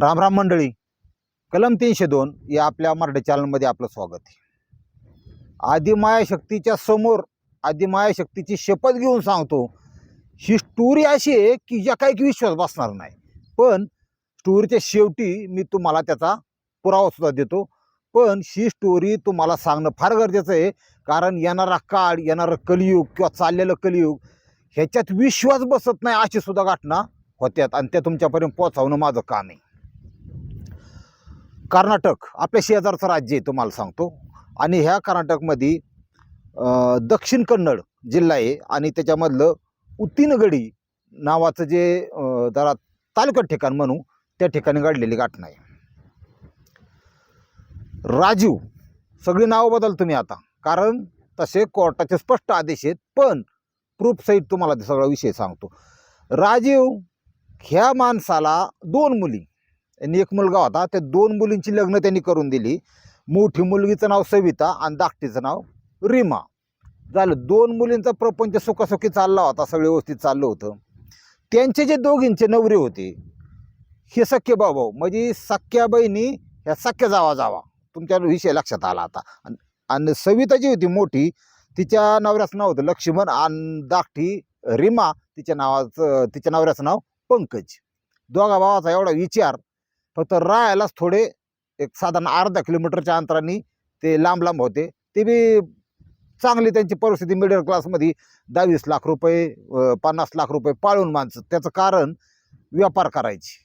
राम राम मंडळी कलम तीनशे दोन या आपल्या मराठी चॅनलमध्ये आपलं स्वागत आहे. आदिमाया शक्तीच्या समोर आदिमाया शक्तीची शपथ घेऊन सांगतो ही स्टोरी अशी आहे की ज्या काही की विश्वास बसणार नाही. पण स्टोरीच्या शेवटी मी तुम्हाला त्याचा पुरावासुद्धा देतो. पण ही स्टोरी तुम्हाला सांगणं फार गरजेचं आहे. कारण येणारा काळ येणारं कलियुग किंवा चाललेलं कलियुग ह्याच्यात विश्वास बसत नाही अशी सुद्धा घटना होत्यात आणि त्या तुमच्यापर्यंत पोहोचवणं माझं काम आहे. कर्नाटक आपल्या शेजारचं राज्य आहे तुम्हाला सांगतो. आणि ह्या कर्नाटकमध्ये दक्षिण कन्नड जिल्हा आहे आणि त्याच्यामधलं उत्तीनगडी नावाचं जे जरा तालुका ठिकाण म्हणू त्या ठिकाणी घडलेली घटना आहे. राजीव सगळी नावं बदल तुम्ही आता. कारण तसे कोर्टाचे स्पष्ट आदेश आहेत पण प्रूफ सहित तुम्हाला ते सगळा विषय सांगतो. राजीव ह्या माणसाला दोन मुली. आणि एक मुलगा होता त्या दोन मुलींची लग्न त्यांनी करून दिली. मोठी मुलगीचं नाव सविता आणि धाकटीचं नाव रीमा. झालं दोन मुलींचा प्रपंच सुखासुखी चालला होता सगळं व्यवस्थित चाललं होतं. त्यांचे जे दोघींचे नवरे होते हे सख्खे भाऊ म्हणजे सख्या बहिणी ह्या सख्या जावा जावा तुमच्या विषय लक्षात आला आता. आणि- आणि सविता जी होती मोठी तिच्या नवऱ्याचं नाव होतं लक्ष्मण आणि धाकटी रीमा तिच्या नावाचं तिच्या नवऱ्याचं नाव पंकज. दोघा भावाचा एवढा विचार फक्त राहायलाच थोडे एक साधारण अर्धा किलोमीटरच्या अंतराने ते लांब लांब होते. ते बी चांगली त्यांची परिस्थिती मिडल क्लासमध्ये दहावीस लाख रुपये पन्नास लाख रुपये पाळून माणसं. त्याचं कारण व्यापार करायचे.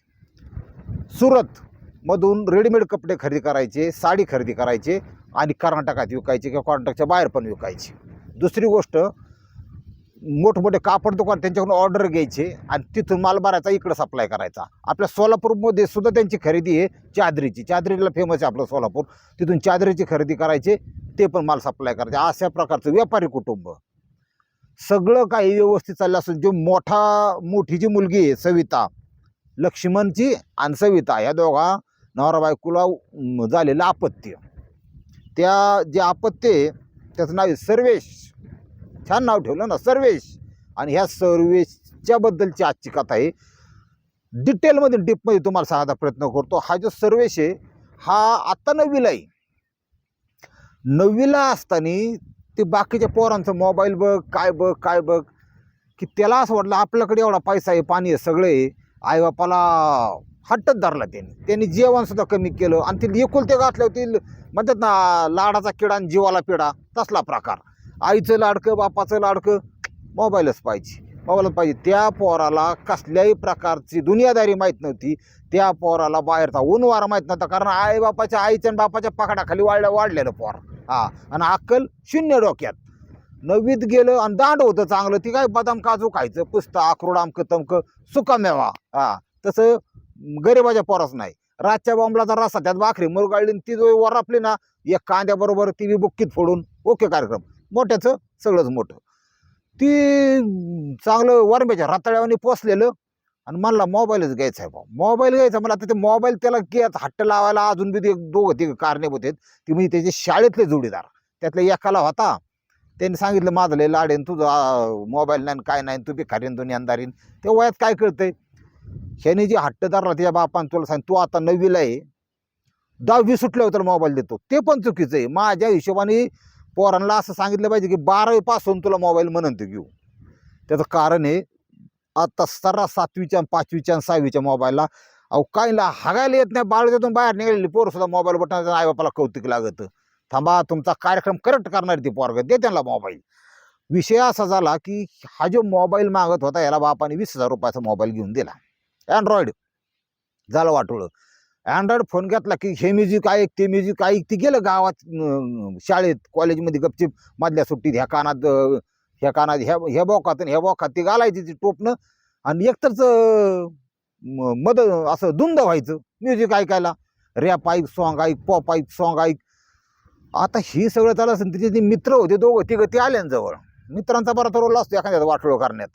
सुरतमधून रेडीमेड कपडे खरेदी करायचे साडी खरेदी करायचे आणि कर्नाटकात विकायचे किंवा कर्नाटकच्या बाहेर पण विकायचे. दुसरी गोष्ट मोठमोठे कापड दुकान त्यांच्याकडून ऑर्डर घ्यायचे आणि तिथून माल भरायचा इकडं सप्लाय करायचा. आपल्या सोलापूरमध्ये सुद्धा त्यांची खरेदी आहे चादरीची. चादरीला फेमस आहे आपलं सोलापूर. तिथून चादरीची खरेदी करायचे ते पण माल सप्लाय करायचे. अशा प्रकारचं व्यापारी कुटुंब. सगळं काही व्यवस्थित चाललं असून जो मोठा मोठी जी मुलगी आहे सविता लक्ष्मणची आणि सविता या दोघा नवरा बायकोला झालेलं आपत्य. त्या जे आपत्य आहे त्याचं नाव आहे सर्वेश. छान नाव ठेवलं ना सर्वेश. आणि ह्या सर्वेशच्या बद्दलची आजची कथा आहे. डिटेलमध्ये डीपमध्ये तुम्हाला सांगायचा प्रयत्न करतो. हा जो सर्वेश आहे हा आत्ता नववीला आहे. नववीला असताना ते बाकीच्या पोरांचं मोबाईल बघ काय बघ काय बघ की त्याला असं वाटलं आपल्याकडे एवढा पैसा आहे पाणी आहे सगळं आहे. आईबापाला हट्टच धरला त्यांनी. त्यांनी जेवणसुद्धा कमी केलं. आणि ते एकुलते घातल्यावर होतील म्हणतात ना लाडाचा किडा आणि जीवाला पिडा तसला प्रकार. आईचं लाडकं बापाचं लाडकं मोबाईलच पाहिजे. मोबाईलच पाहिजे. त्या पोराला कसल्याही प्रकारची दुनियादारी माहीत नव्हती. त्या पोराला बाहेरचा ऊन वारा माहीत नव्हता. कारण आई बापाच्या आईच्या आणि बापाच्या पकडाखाली वाढल्या वाढलेलं पोर. हा. आणि अक्कल शून्य डोक्यात. नवीत गेलं आणि दांड होतं चांगलं. ती काय बदाम काजू खायचं पुस्ता अक्रोड आमकं तमकं सुकामेवा हा. तसं गरिबाच्या पोराच नाही. रातच्या बॉम्बलाचा रस्ता त्यात भाकरी मुरगाळली आणि ती जो वरापली ना एक कांद्याबरोबर ती बी बुक्कीत फोडून. ओके कार्यक्रम. मोठ्याचं सगळंच मोठं. ती चांगलं वरम्याच्या रताळ्यावानी पोचलेलं आणि मला मोबाईलच घ्यायचा आहे भाऊ मोबाईल घ्यायचा. मला आता ते मोबाईल त्याला घ्यायचा हट्ट लावायला अजून बी ते दोघं तिघं कारणीभूत आहेत. ती म्हणजे त्याचे शाळेतले जोडीदार. त्यातल्या एकाला होता. त्यांनी सांगितलं माझं लय लाडेन तुझं मोबाईल नाही काय नाही तू बी खारीन दोन्ही अंधारीन ते वयात काय कळतंय? ह्याने जे हट्टदार त्याच्या बापान तुला सांग तू आता नववीला आहे. दहावी सुटल्यावर तर मोबाईल देतो. ते पण चुकीचं आहे. माझ्या हिशोबाने पोरांना असं सांगितलं पाहिजे की बारावीपासून तुला मोबाईल म्हणून ते घेऊ. त्याचं कारण आहे आता सर्रास सातवीच्या पाचवीच्या आणि सहावीच्या मोबाईलला अहो काहीला हागायला येत नाही बाळजातून बाहेर निघालेली पोरसुद्धा मोबाईल बटन आईबापाला कौतुक लागतं. थांबा तुमचा कार्यक्रम करेक्ट करणार ती पोरग दे त्यांना मोबाईल. विषय असा झाला की हा जो मोबाईल मागत होता याला बापाने वीस हजार रुपयाचा मोबाईल घेऊन दिला. अँड्रॉइड. झालं वाटोळं. अँड्रॉइड फोन घेतला की हे म्युझिक ऐक ते म्युझिक ऐक. ते गेलं गावात शाळेत कॉलेजमध्ये गपचिप मधल्या सुट्टीत ह्या कानात ह्या कानात ह्या ह्या बोकात आणि ह्या बोकात ते घालायची ती टोपणं. आणि एकतरच म- मद असं धुंद व्हायचं म्युझिक ऐकायला. रॅप ऐक सॉंग ऐक पॉप ऐक सॉंग ऐक. आता ही सगळं चालू असेल तिचे जे मित्र होते दोघं तिघं ते आले जवळ. मित्रांचा बरा तो रोल असतो एखाद्याचा वाटोळ करण्यात.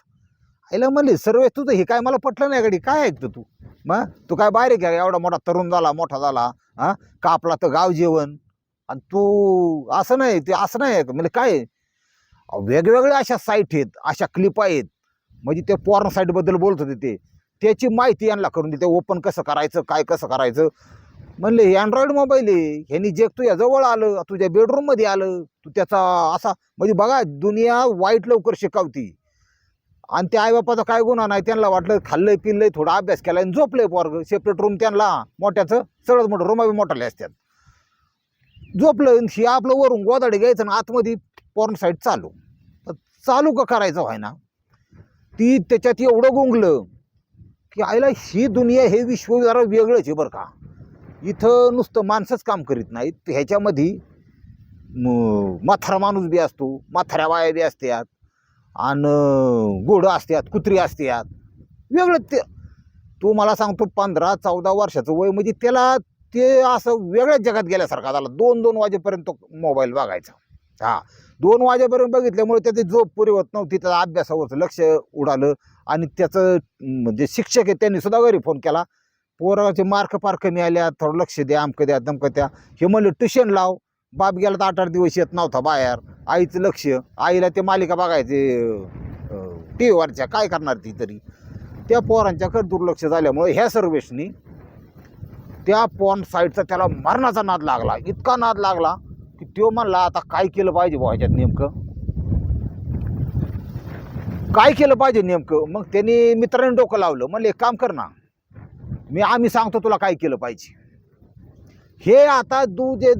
आईला म्हणले सर्व तुझं हे काय मला पटलं नाही गाडी काय ऐकतो तू? मग तू काय बाहेर घ्या एवढा मोठा तरुण झाला मोठा झाला हां? कापला तर गाव जेवण. आणि तू असं नाही ते असं नाही म्हणजे काय? आहे? वेगवेगळ्या अशा साईट आहेत अशा क्लिप आहेत. म्हणजे ते पॉर्न साईटबद्दल बोलत होते ते. त्याची माहिती यांना करून देते ओपन कसं करायचं काय कसं करायचं? म्हणले हे अँड्रॉइड मोबाईल आहे. ह्यानी जे तुझ्या जवळ आलं तुझ्या बेडरूममध्ये आलं तू त्याचा असा म्हणजे बघा दुनिया वाईट लवकर शिकवती. आणि त्या आईबापाचा काय गुन्हा नाही त्यांना वाटलं खाल्लंय पिल्लंय थोडा अभ्यास केलाय आणि झोपलंय पोरग सेपरेट रूम त्यांना. मोठ्याचं सगळंच मोठं रूम मोठाले असतात झोपलं आणि हे आपलं वरून गोदाडे घ्यायचं आणि आतमध्ये पॉर्न साईड चालू. चालू का करायचं व्हाय ना ती त्याच्यात एवढं गुंगलं की आईला ही दुनिया हे विश्व जरा वेगळंच आहे बरं का. इथं नुसतं माणसंच काम करीत नाहीत. ह्याच्यामध्ये म- म्हातारा माणूस बी असतो म्हाताऱ्या बाया बी असतात आणि घोडं असतात कुत्री असतात वेगळं ते तो मला सांगतो पंधरा चौदा वर्षाचं वय म्हणजे त्याला ते असं वेगळ्याच जगात गेल्यासारखा झाला. दोन दोन वाजेपर्यंत मोबाईल बघायचा. हां. दोन वाजेपर्यंत बघितल्यामुळे त्याची झोप पुरी होत नव्हती त्याचा अभ्यासावरचं लक्ष उडालं. आणि त्याचं म्हणजे जे शिक्षक आहे त्यांनी सुद्धा घरी फोन केला. पोराचे मार्क पार कमी आल्या थोडं लक्ष द्या आमकं द्या दमकं द्या. हे म्हणलं ट्युशन लाव. बाप गेला तर आठ आठ दिवस येत नव्हता बाहेर. आईचं लक्ष. आईला ते मालिका बघायचे टी व्हीवरच्या काय करणार ती तरी? त्या पोरांच्याकडे दुर्लक्ष झाल्यामुळे ह्या सर्वेशनी त्या पॉन साईडचा त्याला मरणाचा नाद लागला. इतका नाद लागला की तो म्हणला आता काय केलं पाहिजे बुवा ह्याच्यात नेमकं? काय केलं पाहिजे नेमकं? मग त्यांनी मित्राने डोकं लावलं. म्हणले एक काम कर ना. मी आम्ही सांगतो तुला काय केलं पाहिजे. हे आता तू जे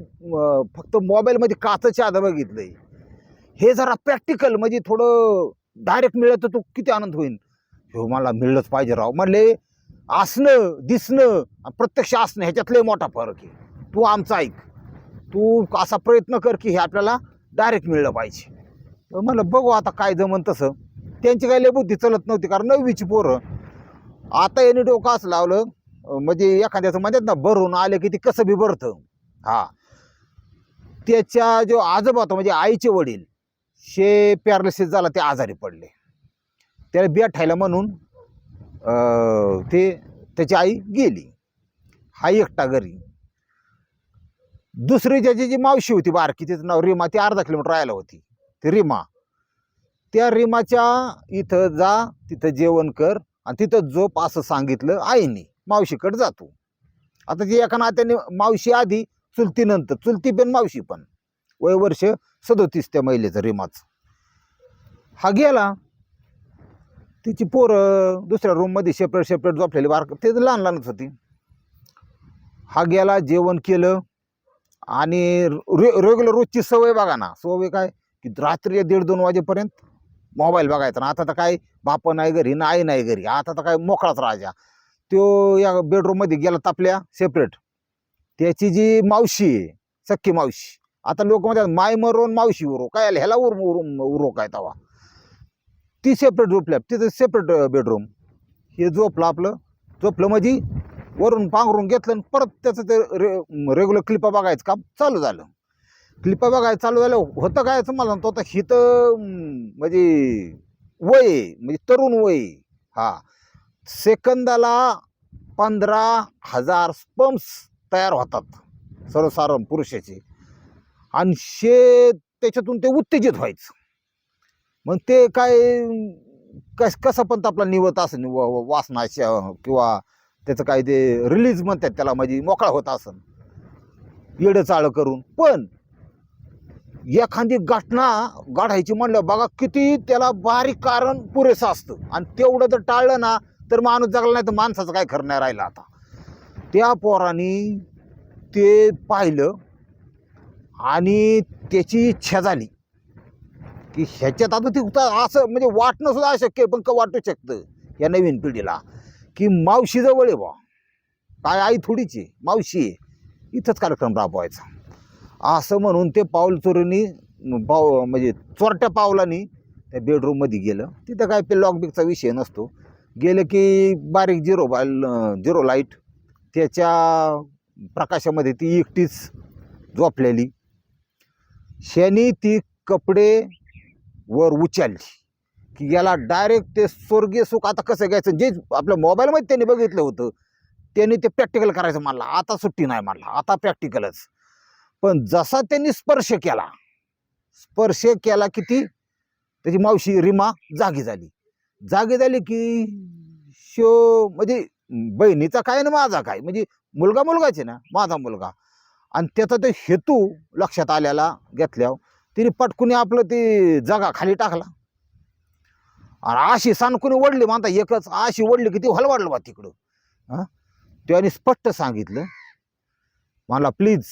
फक्त मोबाईलमध्ये काचच्या आधा बघितलंय हे जरा प्रॅक्टिकल म्हणजे थोडं डायरेक्ट मिळलं तर तू किती आनंद होईल? हो मला मिळलंच पाहिजे राव. म्हणले असणं दिसणं प्रत्यक्ष असणं ह्याच्यात मोठा फरक आहे. तू आमचा ऐक. तू असा प्रयत्न कर की हे आपल्याला डायरेक्ट मिळलं पाहिजे. म्हणलं बघू आता काय जमन तसं. त्यांची काही लय बुद्धी चलत नव्हती कारण नववीची पोरं. आता याने डोकं असं लावलं म्हणजे एखाद्याचं म्हणतात ना भरून आले की ते कसं बी भरतं. हा. त्याच्या जो आजोबा होता म्हणजे आईचे वडील शे पॅरालिसिस झाला ते आजारी पडले. त्याला बेठायला म्हणून ते त्याची आई गेली. हा एकटा घरी. दुसरी ज्याची जी मावशी होती बारकी तिचं नाव रिमा ती अर्धा किलोमीटर राहायला होती. ती रिमा. त्या रिमाच्या इथं जा तिथं जेवण कर आणि तिथं झोप असं सांगितलं आईने. मावशीकडे जातो. आता जी एका नात्याने मावशी आधी चुलतीनंतर चुलती पण मावशी पण. वय वर्ष सदोतीस त्या महिलेचं रीमाचं. हा गेला. तिची पोरं दुसऱ्या रूममध्ये सेपरेट शेपरेट झोपलेली बारक. ते तर लहान लहानच होती. हा गेला जेवण केलं. आणि रे रेग्युलर रोजची सवय बघा ना. सवय काय? की रात्री दीड दोन वाजेपर्यंत मोबाईल बघायचा. ना आता तर काय बाप नाही घरी नाही नाही घरी. आता तर काय मोकळाच राजा. तो या बेडरूममध्ये गेला तापल्या सेपरेट त्याची जी मावशी आहे सख्खी मावशी आता लोक म्हणतात माय मरून मावशी उरो. काय आलं ह्याला उर उर उरो काय तवा? ती सेपरेट झोपल्या. तिथं सेपरेट बेडरूम हे झोपलं आपलं. झोपलं म्हणजे वरून पांघरून घेतलं आणि परत त्याचं ते रे रेग्युलर क्लिपा बघायचं काम चालू झालं. क्लिपा बघायचं चालू झालं होतं काय मला तो आता हिथं म्हणजे वय म्हणजे तरुण वय हा. सेकंदाला पंधरा हजार स्पम्स तयार होतात. सर्वसाधारण पुरुषाचे. आणि शे त्याच्यातून ते उत्तेजित व्हायचं. मग ते काय कस कसं पण आपला निवत असं वासनाच्या किंवा त्याचं काय ते रिलीज म्हणतात त्याला म्हणजे मोकळा होत असन. येडं चाळं करून. पण एखादी घटना गाढायची म्हणलं बघा किती त्याला बारीक कारण पुरेसं असतं. आणि तेवढं जर टाळलं ना तर माणूस जगला नाही तर माणसाचं काय खरं नाही राहिलं आता. त्या पोरानी ते पाहिलं आणि त्याची इच्छा झाली की ह्याच्यात आता ती उता- असं म्हणजे वाटणं सुद्धा अशक्य पण का वाटू शकतं? या नवीन पिढीला. की मावशी जवळ आहे बा काय आई थोडीची आहे, मावशी आहे. इथंच कार्यक्रम राबवायचा. असं म्हणून ते पाऊल चोरीनी पाव म्हणजे चोरट्या पावलानी त्या बेडरूममध्ये गेलं. तिथं काय ते लॉकबिकचा विषय नसतो. गेलं की बारीक झिरो बाल झिरो लाइट त्याच्या प्रकाशामध्ये ती एकटीच झोपलेली. शनी ती कपडे वर उचलली. की याला डायरेक्ट ते स्वर्गीय सुख आता कसं घ्यायचं? जे आपल्या मोबाईलमध्ये त्यांनी बघितलं होतं त्यांनी ते प्रॅक्टिकल करायचं म्हणला. आता सुट्टी नाही म्हणला. आता प्रॅक्टिकलच पण जसा त्यांनी स्पर्श केला स्पर्श केला की ती त्याची मावशी रिमा जागी झाली. जागी झाली की शो म्हणजे बहिणीचा काय ना माझा काय? म्हणजे मुलगा मुलगाच आहे ना माझा मुलगा. आणि त्याचा ते हेतू लक्षात आल्याला घेतल्यावर तिने पटकुनी आपलं ते जगा खाली टाकला. आणि अशी सानकुनी ओढली म्हणता एकच अशी ओढली की ती हलवाडलं बा तिकडं. हां? त्याने स्पष्ट सांगितलं मला प्लीज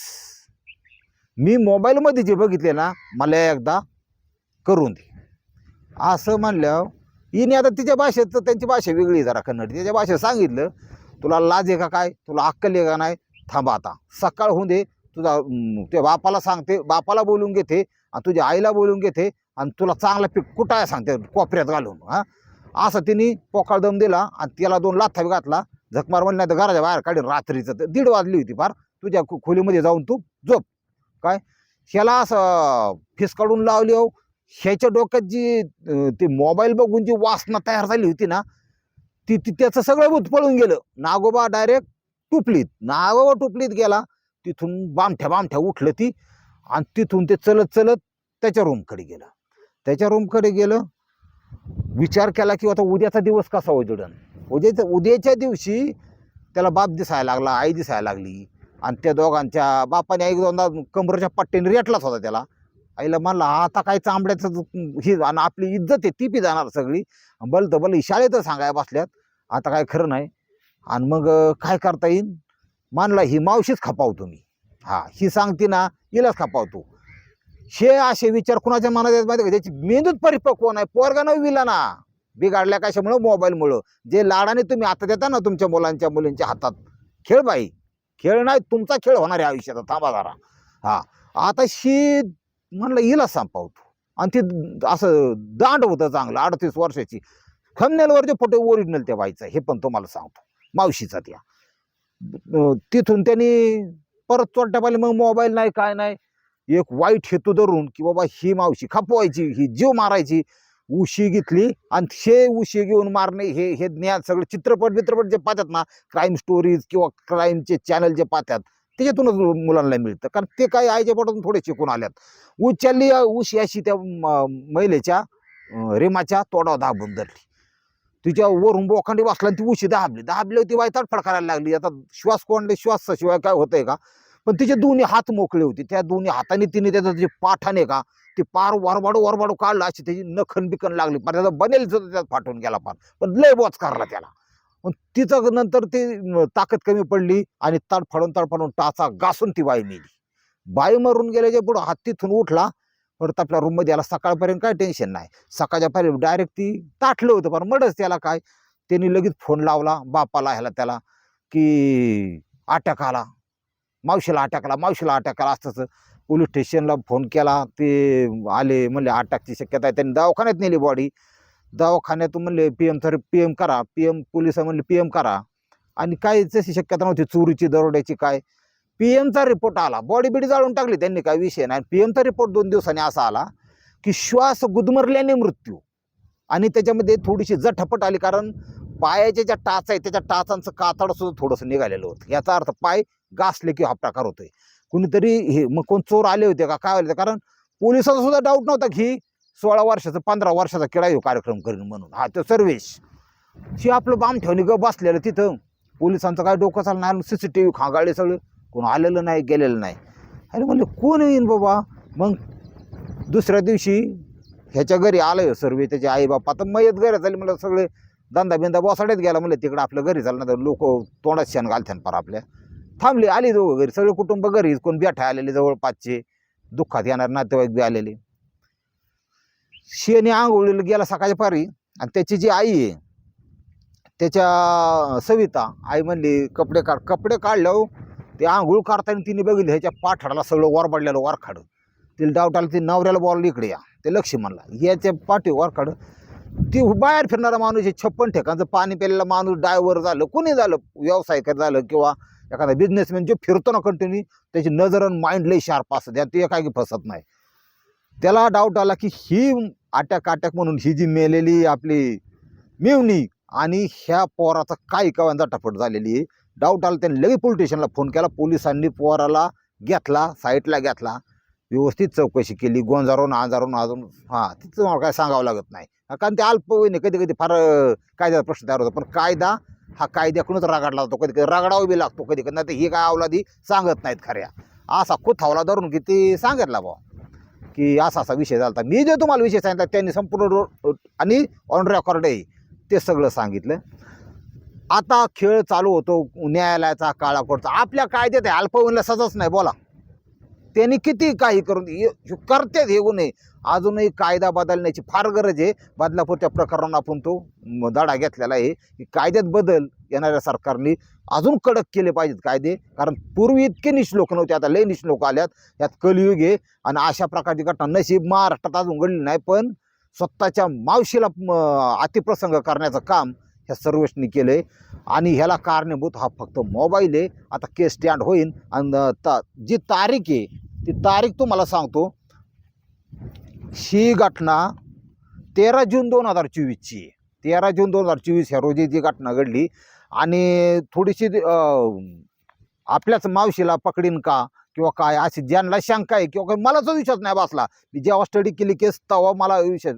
मी मोबाईलमध्ये जे बघितले ना मला एकदा करून दे. असं म्हणल्यावर हिने आता तिच्या भाषेत तर त्यांची भाषा वेगळी आहे जरा कन्नड. त्याच्या भाषेत सांगितलं तुला लाज आहे का काय? तुला अक्कल आहे का नाही? थांबा आता. सकाळ होऊन दे तुझा त्या बापाला सांगते बापाला बोलून घेते आणि तुझ्या आईला बोलून घेते आणि तुला चांगला पीक कुठाय सांगते कोपऱ्यात घालून. हां? असं तिने पोकाळ दम दिला आणि त्याला दोन लाथावी घातला. झकमार म्हणलं नाही तर घराच्या बाहेर काढून रात्रीचं तर. दीड वाजली होती फार. तुझ्या खोलीमध्ये जाऊन तू झोप. काय? ह्याला असं फिस काढून लावली हो ह्याच्या डोक्यात जी ते मोबाईल बघून जी वासना तयार झाली होती ना ती ती त्याचं सगळं भूत पळून गेलं. नागोबा डायरेक्ट टुपलीत नागोबा टुपलीत गेला. तिथून बामठ्या बामठ्या उठलं ती आणि तिथून ते चलत चलत त्याच्या रूमकडे गेलं. त्याच्या रूमकडे गेलं. विचार केला की आता उद्याचा दिवस कसा उजडन उद्याच्या उद्याच्या दिवशी त्याला बाप दिसायला लागला आई दिसायला लागली आणि त्या दोघांच्या बापाने एक दोनदा कमरेच्या पट्ट्याने रेटलाच होता त्याला. आईला म्हणला आता काय चांबड्याचं ही आणि आपली इज्जत आहे ती बी जाणार सगळी. बल तर बल शाळेतच सांगाय बसल्यात. आता काय खरं नाही. आणि मग काय करता येईल मानला ही मावशीच खपावतो मी. हा ही सांगते ना हिलाच खपावतो. हे असे विचार कुणाच्या मनात येत माहिती का? त्याची मेंदूच परिपक्व नाही पोरगा नववीला ना. बिघाडल्या कशामुळं? मोबाईलमुळं. जे लाडाने तुम्ही आता देता ना तुमच्या मुलांच्या मुलींच्या हातात. खेळ बाई. खेळ नाही तुमचा खेळ होणार आहे आयुष्यात. थांबा जरा. हा. आता शी म्हणलं हिला संपावतो. आणि ते असं दांड होतं चांगलं अडतीस वर्षाची. खमनेलवरचे फोटो ओरिजिनल त्या बाईचा हे पण तुम्हाला सांगतो. मावशीचा त्या. तिथून त्यांनी परत चोरट्या पाहिले मग मोबाईल नाही काय नाही. एक वाईट हेतू धरून की बाबा ही मावशी खपवायची ही जीव मारायची उशी घेतली आणि हे उशी घेऊन मारणे हे हे ज्ञान सगळं चित्रपट बित्रपट जे पाहतात ना क्राईम स्टोरीज किंवा क्राईमचे चॅनल जे पाहतात त्याच्यातूनच मुलांना मिळतं. कारण ते काही आईच्या पोटातून थोडे शिकून आल्यात. उचलली उशी अशी त्या महिलेच्या रेमाच्या तोडावर दाबून धरली. तिच्या वरून बोखांडी बसला आणि ती उशी दाबली. दाबली होती वाय तडफड करायला लागली. आता श्वास कोंडले श्वासाशिवाय काय होतंय का? पण तिचे दोन्ही हात मोकळे होते. त्या दोन्ही हाताने तिने त्याचं जे पाठाने का ते पार वरबाडू वरबाडू काढलं. अशी त्याची नखन बिकन लागली. पण त्याचा बनेल त्यात फाटून गेला पार पण लय बोच करला त्याला. पण तिचं नंतर ते ताकद कमी पडली आणि ताडफाडून ताडफाडून टाचा घासून ती बाई नेली. बाई मरून गेल्याच्या पुढं हात तिथून उठला परत आपल्या रूममध्ये याला सकाळपर्यंत काय टेन्शन नाही. सकाळच्या पहिले डायरेक्ट ती ताटलं होतं पण मडच त्याला काय त्यांनी लगेच फोन लावला बापाला ह्याला त्याला की अटॅक आला. मावशीला अटॅक आला मावशीला अटॅक आला असतंच पोलीस स्टेशनला फोन केला. ते आले म्हणले अटॅकची शक्यता आहे. त्यांनी दवाखान्यात नेली बॉडी दवाखान्यातून म्हणले पी एम तर पी एम करा पी एम पोलीस म्हणले पी एम करा. आणि काय तशी शक्यता नव्हती चोरीची दरोड्याची काय. पी एमचा रिपोर्ट आला. बॉडी बिडी जाळून टाकली त्यांनी काय विषय नाही. पी एमचा रिपोर्ट दोन दिवसांनी असा आला की श्वास गुदमरल्याने मृत्यू. आणि त्याच्यामध्ये थोडीशी जठपट आली कारण पायाच्या ज्या टाच आहे त्याच्या टाचांचं कातड सुद्धा थोडंसं निघालेलं होतं. याचा अर्थ पाय घासले की हा प्रकार होतोय. कुणीतरी हे मग कोण चोर आले होते का काय आले होते? कारण पोलिसांचा सुद्धा डाऊट नव्हता की सोळा वर्षाचा पंधरा वर्षाचा किडा येऊ कार्यक्रम करीन म्हणून. हा तो सर्वेश. ती आपलं बाम ठेवणे ग बसलेलं तिथं. पोलिसांचं काय डोकं चाललं नाही सी सी टी व्ही खागाळले सगळं. कोण आलेलं नाही गेलेलं नाही. अरे म्हणले कोण येईन बाबा? मग दुसऱ्या दिवशी ह्याच्या घरी आलं सर्वे त्याचे आई बाप आता मयत घरी झाली म्हणलं सगळे धंदा बिंदा बसाड्यात गेला. म्हणलं तिकडं आपलं घरी झालं ना तर लोक तोंडात शेण घालत्यान पार आपल्या. थांबले आली दोघं घरी. सगळे कुटुंब घरी. कोण बेठा आलेले जवळपासचे. दुःखात येणार नातेवाईक बी आलेले. शेणी आंघोळीला गेला सकाळच्या पारी आणि त्याची जी आई आहे त्याच्या सविता आई म्हणली कपडे काढ. कपडे काढल्यावर ते आंघोळ काढताना तिने बघितलं ह्याच्या पाठाडाला सगळं वर पडलेलं वरखाड तिला डाऊट आलं ती नवऱ्याला बॉल इकडे या. ते लक्ष म्हणला याच्या पाठी वरखाड ती बाहेर फिरणारा माणूस आहे छप्पन ठिकाणचं पाणी प्यायलेला माणूस डायव्हर झालं कोणी झालं व्यावसायिक झालं किंवा एखादा बिझनेसमॅन जो फिरतो ना कंटिन्यू त्याची नजर आणि माइंड लई शार्प असतं त्या ते काही फसत नाही. त्याला डाऊट आला की ही अटॅक अटॅक म्हणून ही जी मेलेली आपली मिवणी आणि ह्या पोराचा काय कवांचा टपट झालेली आहे डाऊट आला त्याने लगेच पोलीस स्टेशनला फोन केला. पोलिसांनी पोराला घेतला साईटला घेतला. व्यवस्थित चौकशी केली गोंजारून आजारून अजून हां तिथं मला काय सांगावं लागत नाही. कारण ते अल्पवयीन कधी कधी फार कायद्याचा प्रश्न तयार होतो. पण कायदा हा कायद्याकडूनच रागाडला जातो. कधी कधी रगडावं बी लागतो कधी कधी नाही तर ही काय अवलादी सांगत नाहीत खऱ्या. असा खुथावला धरून की ते सांगितला बा की असा असा विषय झाला मी जे तुम्हाला विषय सांगितला त्यांनी संपूर्ण आणि ऑन रेकॉर्ड आहे. ते सगळं सांगितलं. आता खेळ चालू होतो न्यायालयाचा काळाकोडचा आपल्या कायद्यात आहे. अल्पवयीनला सजाच नाही. बोला. त्यांनी किती काही करून हे- हे करतेच हे गुन्हे. अजूनही कायदा बदलण्याची फार गरज आहे. बदलापूरच्या प्रकरणात आपण तो धडा घेतलेला आहे. की कायद्यात बदल येणाऱ्या सरकारने अजून कडक केले पाहिजेत कायदे. कारण पूर्वी इतके निष्लोक नव्हते आता लय निष्लोक आल्यात. यात कलियुग आहे आणि अशा प्रकारची घटना नशीब महाराष्ट्रात अजून घडली नाही पण स्वतःच्या मावशीला अतिप्रसंग करण्याचं काम ह्या सर्वेशनी केलं आहे आणि ह्याला कारणीभूत हा फक्त मोबाईल आहे. आता केस स्टँड होईल आणि ता जी तारीख आहे ती तारीख तुम्हाला सांगतो. ही घटना तेरा जून दोन हजार चोवीसची आहे. तेरा जून दोन हजार चोवीस ह्या रोजी जी घटना घडली आणि थोडीशी आपल्याच मावशीला पकडीन का? किंवा काय? अशी ज्यांना शंका आहे किंवा काय? मला जो विश्वास नाही बसला. मी जेव्हा स्टडी केली केस तेव्हा मला विश्वास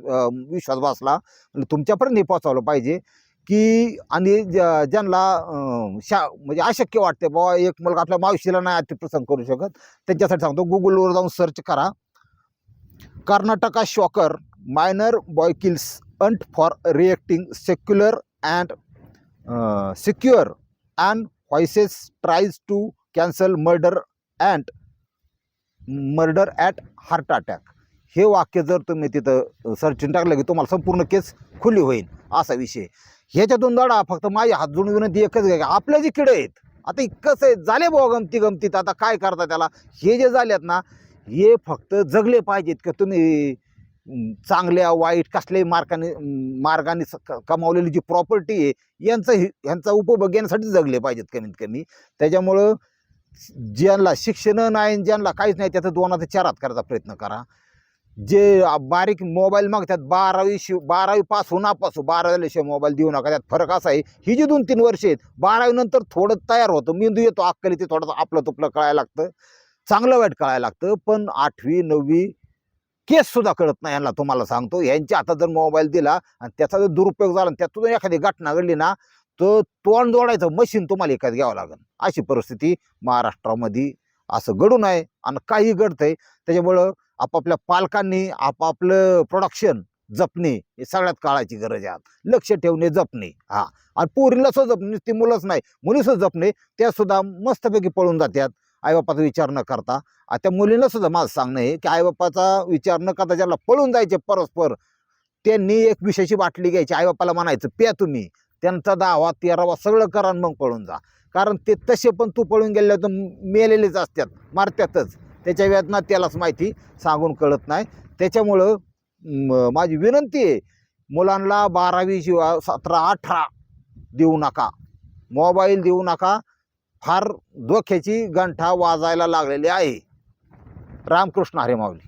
विश्वास बसला. आणि तुमच्यापर्यंत हे पोचवलं पाहिजे की आणि ज्यांना शा म्हणजे अशक्य वाटते बाबा एक मुलगा आपल्या मावशीला नाही अतिप्रसंग करू शकत. त्यांच्यासाठी सांगतो गुगलवर जाऊन सर्च करा. Karnataka shocker minor boy kills aunt for reacting secular and secure and voices prize to cancel murder and murder at heart attack हे वाक्य जर तुम्ही तिथं सर्चिंग टाकलं की तुम्हाला संपूर्ण केस खुली होईल असा विषय. ह्याच्यातून दडा फक्त माझी हात जोडून विनंती एकच घ्या की जे किडे आहेत आता हे कसं आहे झाले बुवा गमती गमतीत आता काय करता त्याला? हे जे झालेत ना हे फक्त जगले पाहिजेत का तुम्ही? चांगल्या वाईट कसल्याही मार्गाने मार्गाने स- क- कमावलेली जी प्रॉपर्टी आहे यांचं हि- यांचा उपभोग घेण्यासाठी जगले पाहिजेत कमीत कमी. त्याच्यामुळं ज्यांना शिक्षण नाही ज्यांना काहीच नाही त्याचं दोनाचा चारात करायचा प्रयत्न करा. जे बारीक मोबाईल मागतात बारावी शिव बारावी पास होऊन नापास हो बारावी झाल्याशिवाय मोबाईल देऊ नका. त्यात फरक असा आहे ही जी दोन तीन वर्ष आहेत बारावीनंतर थोडं तयार होतं. मेंदू येतो अक्कल ते थोडंसं आपलं तुपलं कळायला लागतं. चांगलं वाईट कळायला लागतं पण आठवी नववी केस सुद्धा कळत नाही यांना तुम्हाला सांगतो. यांच्या हातात जर मोबाईल दिला आणि त्याचा जर दुरुपयोग झाला आणि त्यातून एखादी घटना घडली ना तर तोंड जोडायचं मशीन तुम्हाला एकाच घ्यावं लागेल. अशी परिस्थिती महाराष्ट्रामध्ये असं घडून आहे आणि काही घडतंय. त्याच्यामुळं आपापल्या पालकांनी आपापलं प्रोडक्शन जपणे हे सगळ्यात काळाची गरज आहे. लक्ष ठेवणे जपणे. हा. आणि पोरीला सुद्धा जपणे ती मुलंच नाही. मुलीसुद्धा जपणे त्या सुद्धा मस्तपैकी पळून जातात आईबापाचा विचार न करता. त्या मुलीनं सुद्धा माझं सांगणं आहे की आईबापाचा विचार न करता ज्याला पळून जायचे परस्पर त्यांनी एक विषयाची बाटली घ्यायची. आईबापाला म्हणायचं प्या तुम्ही त्यांचा दहावा तेरावा सगळं करा आणि मग पळून जा. कारण ते तसे पण तू पळून गेले तर मेलेलेच असतात मारत्यातच त्याच्या वेदना त्यालाच माहिती सांगून कळत नाही. त्याच्यामुळं माझी विनंती आहे मुलांना बारावी शिवा सतरा अठरा देऊ नका. मोबाईल देऊ नका. फार धोक्याची गंठा वाजायला लागलेली आहे. रामकृष्ण हरे माऊली.